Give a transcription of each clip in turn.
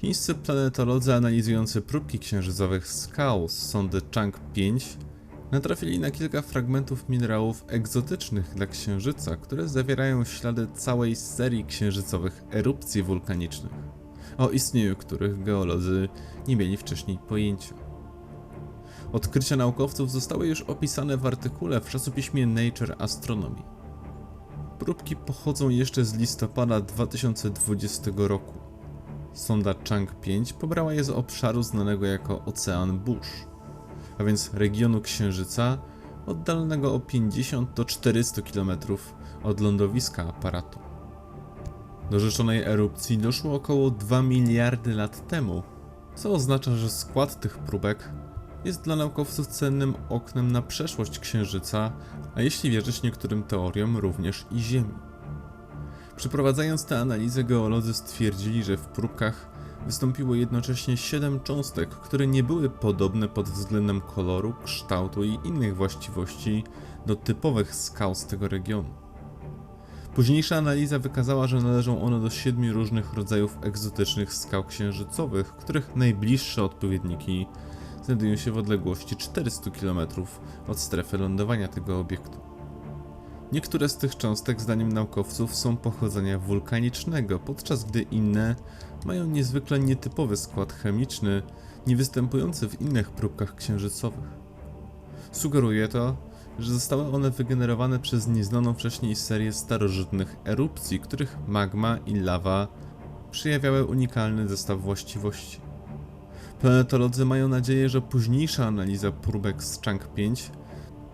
Chińscy planetolodzy analizujący próbki księżycowych skał z sondy Chang 5 natrafili na kilka fragmentów minerałów egzotycznych dla Księżyca, które zawierają ślady całej serii księżycowych erupcji wulkanicznych, o istnieniu których geolodzy nie mieli wcześniej pojęcia. Odkrycia naukowców zostały już opisane w artykule w czasopiśmie Nature Astronomy. Próbki pochodzą jeszcze z listopada 2020 roku. Sonda Chang 5 pobrała je z obszaru znanego jako Ocean Bush, a więc regionu Księżyca oddalonego o 50 do 400 km od lądowiska aparatu. Do rzeczonej erupcji doszło około 2 miliardy lat temu, co oznacza, że skład tych próbek jest dla naukowców cennym oknem na przeszłość Księżyca, a jeśli wierzyć niektórym teoriom, również i Ziemi. Przeprowadzając tę analizę, geolodzy stwierdzili, że w próbkach wystąpiło jednocześnie 7 cząstek, które nie były podobne pod względem koloru, kształtu i innych właściwości do typowych skał z tego regionu. Późniejsza analiza wykazała, że należą one do siedmiu różnych rodzajów egzotycznych skał księżycowych, których najbliższe odpowiedniki znajdują się w odległości 400 km od strefy lądowania tego obiektu. Niektóre z tych cząstek, zdaniem naukowców, są pochodzenia wulkanicznego, podczas gdy inne mają niezwykle nietypowy skład chemiczny, nie występujący w innych próbkach księżycowych. Sugeruje to, że zostały one wygenerowane przez nieznaną wcześniej serię starożytnych erupcji, których magma i lawa przejawiały unikalny zestaw właściwości. Planetolodzy mają nadzieję, że późniejsza analiza próbek z Chang 5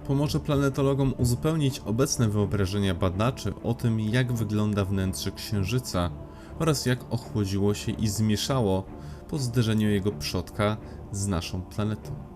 pomoże planetologom uzupełnić obecne wyobrażenia badaczy o tym, jak wygląda wnętrze Księżyca oraz jak ochłodziło się i zmieszało po zderzeniu jego przodka z naszą planetą.